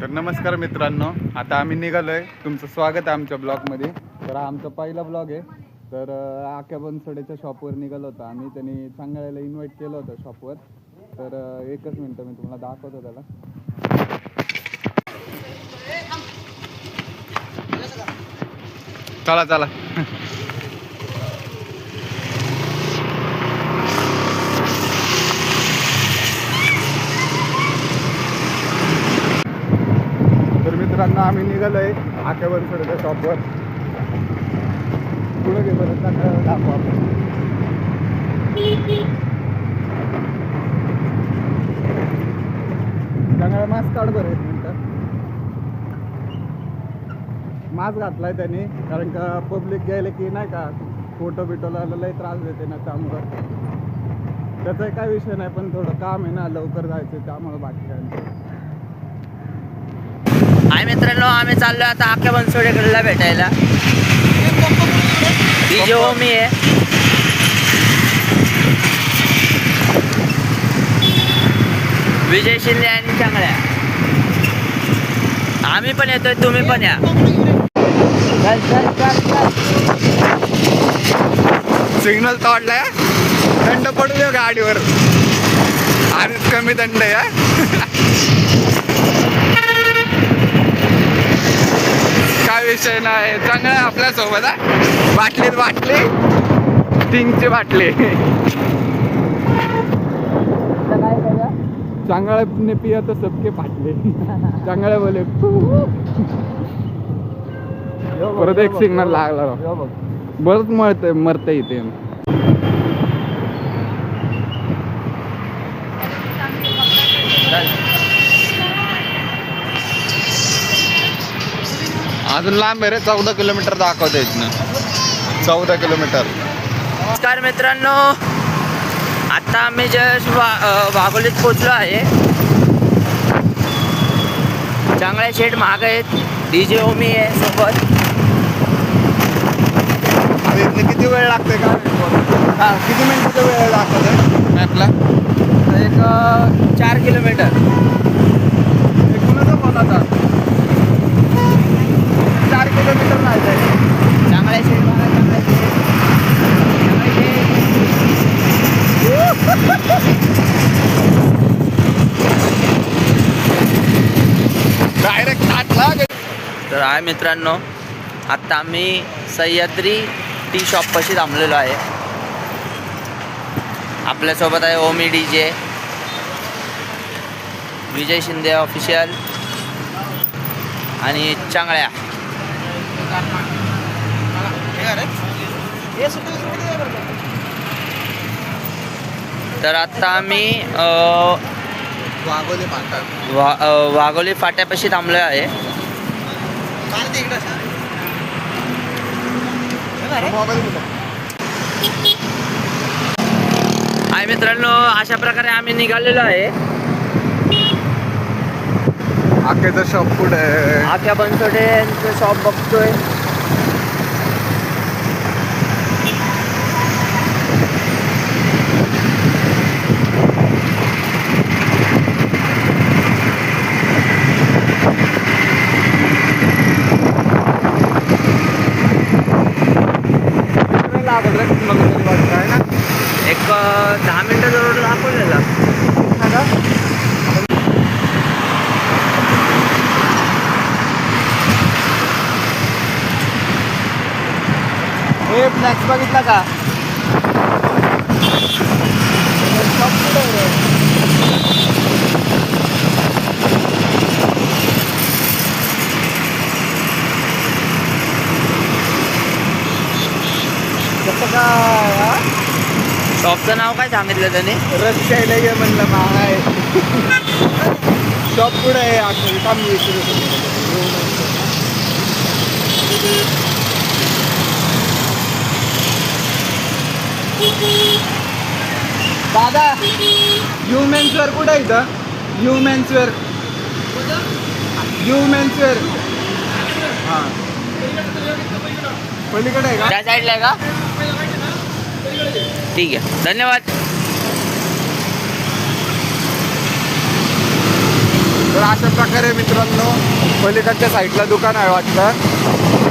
तर नमस्कार मित्रांनो आता आम्ही निघालोय. तुमचं स्वागत आहे आमच्या ब्लॉगमध्ये. तर हा आमचा पहिला ब्लॉग आहे. तर आख्या आक्या बनसोडेच्या शॉपवर निघालो होतो आम्ही. त्यांनी सांगायला इन्व्हाइट केलं होतं शॉपवर तर एकच मिनटं मी तुम्हाला दाखवतो त्याला. चला चला. तर मित्रांनो आम्ही आहे आक्या सडच्या शॉपवर पुढे घे बरं दाखवू आपण. चांगला मास्क काढ बरं एक मिनटं. मास्क घातलाय त्यांनी कारण का पब्लिक गेले की नाही का फोटो बिटोला लय त्रास देते ना त्यामुळं. त्याचा काय विषय नाही पण थोडं काम आहे ना लवकर जायचं त्यामुळं बाकी काय हाय मित्रांनो आम्ही चाललो आता आख्या बनसोडेकडला भेटायला. ती जेव्हा मी आहे. विजय शिंदे आणि चांगल्या. आम्ही पण येतोय तुम्ही पण या. चल चल चल चल. सिग्नल तोडलाय. थंड पडू दे गाडीवर. आणि कमी दंड आहे हा. काय विषय नाही. चांगलं आहे आपल्यासोबत हा. बाटलीत बाटली? टिंगची बाटली. चांगल्याने पिया तर सबके फाटले चांगल्या बोले. परत एक सिग्नल लागला. राव. बरंच मरतंय मरतंय इथे. अजून लांब आहे रे चौदा किलोमीटर दाखवते इथनं. चौदा किलोमीटर. नमस्कार मित्रांनो आता आम्ही जस्ट वा वाघोलीत पोचलो आहे. चांगल्या शेट महाग आहेत. डी जे ओमी आहे सोबत. इथनं किती वेळ लागते का? हा किती मिनिटाचा वेळ दाखवते मॅपला एक चार किलोमीटर. कुणाचा फोन आता चार किलोमीटर नाही जायचं चांगल्या शेड महाग चांगल्या डायरेक्ट तर आहे मित्रांनो आत्ता आम्ही सह्याद्री टी शॉपपाशी थांबलेलो आहे. आपल्यासोबत आहे ओमी डी जे विजय शिंदे ऑफिशियल आणि चांगल्या. तर आत्ता आम्ही वागोले पाहतात वा वाघोली फाट्यापाशी थांबलो आहे. आहे मित्रांनो अशा प्रकारे आम्ही निघालेलो आहे. आखेचं शॉप कुठे? आहे आख्या बनसोडे यांचं शॉप बघतोय लागत रे मला तरी वाटतं आहे ना एक अ, दहा मिनिटं जवळ दाखवलेला हे फ्लॅक्स बघितला का कसं काय हा? शॉपचं नाव काय सांगितलं त्याने? रस्त्याला म्हणलं महाय शॉप कुठे आहे आखरी थांब मी विचारतो. दादा यू मेन्सवेअर कुठे आहे इथं? यू मेन्सवेअर यू मेन्सवेअर हां. पलीकडे आहे का? त्या साईडला आहे का? ठीक आहे. धन्यवाद. तर अशा प्रकारे मित्रांनो पलीकडच्या साईडला दुकान आहे वाटतं.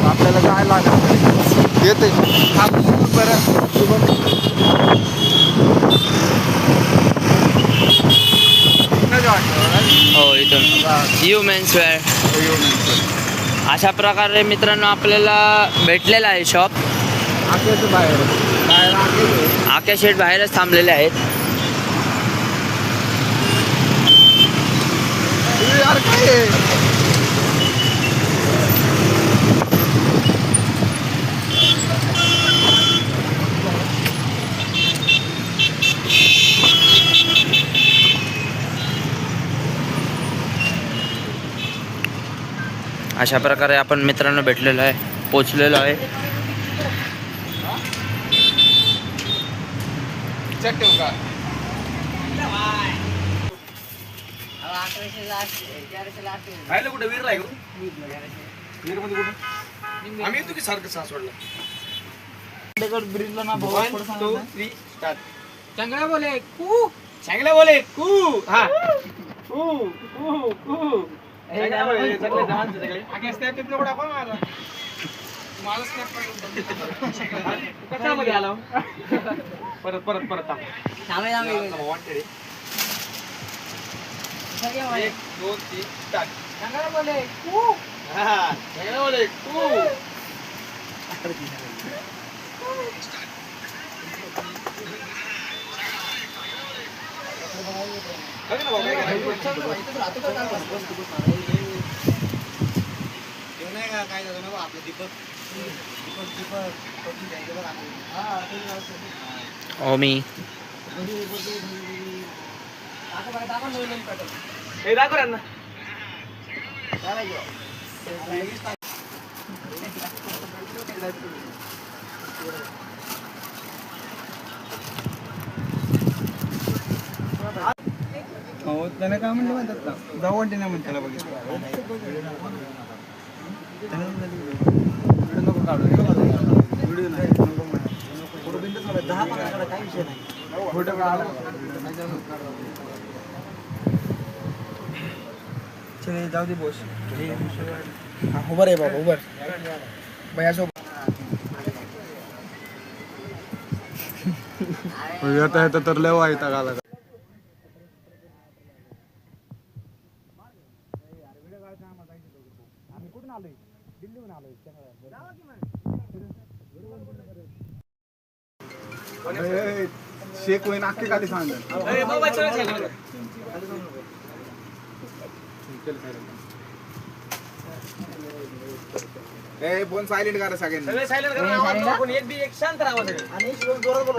आपल्याला जायला लागेल. येते. हा बरं? हो इथून यू मेन्स वेअर. अशा प्रकारे मित्रांनो आपल्याला भेटलेलं आहे शॉप आखेचं बाहेर. आक्या शेट बाहेरच थांबलेले आहेत. अशा प्रकारे आपण मित्रांनो भेटलेलो आहे पोचलेलो आहे. चट ठेवू का? राहिलं कुठं? वीर राहिलो वीरमध्ये कुठं? आम्ही येतो की सारखं सासवडला? One, two, three, start. चांगला बोले कू. चांगलं बोले कू. हा. कू कू कू. चांगलं जवानचं सगळे. आगे स्नॅप टिपला कुठं आपण कशामध्ये आलो परत परत परत wanted आहे. एक दोन तीन स्टार्ट चांगला बोले कू हा चांगलं बोले कू बघ ना भाऊ, काय करायचं? ओमी हे दाखव यांना हो त्याने काय म्हणलं म्हणतात ना जाऊ वाटते नाही म्हणते त्याला बघितलं जाऊ दे बोस हा आहे बाबा उभर बयासोबत येता येता तर लय वाईट गाला आम्ही कुठून आलोय? दिल्लीहून आलो ए, होईन अख्खे खाली चला. ए फोन सायलेंट करा सगळ्यांनी सगळे silent करा, आवाज नको कोणी. एक बी एक शांत राहा सगळे.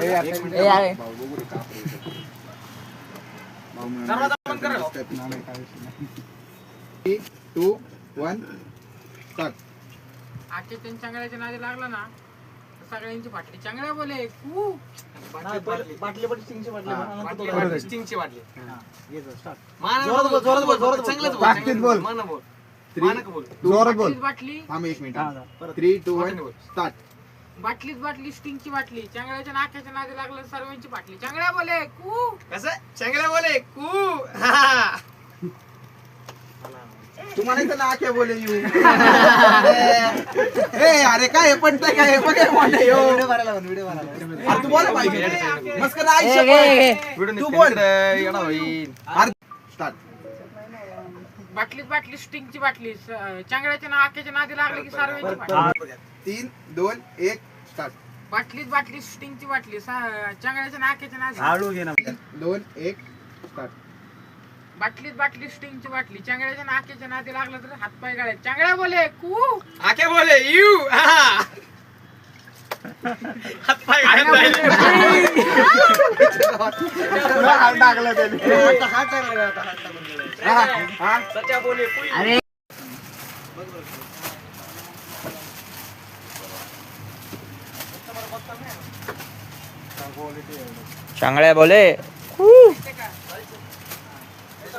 ए, एक मिनिट. भाऊ, बघू भाऊ, दरवाजा बंद करा Step नाही, काय विषय नाही. आजच्या त्यांच्या चांगल्याच्या नादी लागला ना तर सगळ्यांची फाटली चांगल्या बोले कू बाटली, बाटली. बाटली. बाटली, स्टिंगची बाटली. मानानं जोरात बोल, बोल, जोरात बोल, जोरात बोल. चांगलंच बोल, ताकदीत चांगलंच बोल. मानानं बोल. Three, मानानं बोल. जोरात बोल बाटलीत बाटली थांब एक मिनिट थ्री टू वन मोठ्याने बोल. स्टार्ट बाटलीत बाटली स्टिंगची बाटली चांगल्याच्या नाक्याच्या नादी लागलं सर्वांची बाटली चांगल्या बोले कू कसं? चांगलं बोले कू हा. तुम्हाला इथं नाक्या बोले येऊ. ए अरे काय पण काय काय बघ हे तू बोला पाहिजे मस्त बोल. तू बोल. स्टार्ट. बाटलीत बाटली स्टिंगची बाटली. स- चांगल्याच्या नाक्याच्या नादी लागली की सर्वांची बाटली. तीन दोन एक स्टार्ट. बाटलीत बाटली स्टिंगची बाटली. चांगल्याच्या नाक्याच्या नादी. तीन दोन एक स्टार्ट. बाटलीत बाटली स्टिंगची बाटली. चांगल्याच्या नाक्याच्या नादी लागलं तर हातपाय गाळे चांगल्या बोले कू. आके बोले यू हा. हातपाय हा, हा. सच्या बोले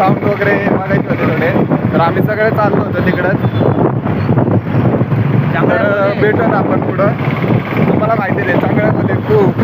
साऊंड वगैरे बघायचे होते थोडे. तर आम्ही सगळे चाललो होतो तिकडंच तर भेटू ना आपण पुढं. तुम्हाला माहिती आहे चांगल्यामध्ये खूप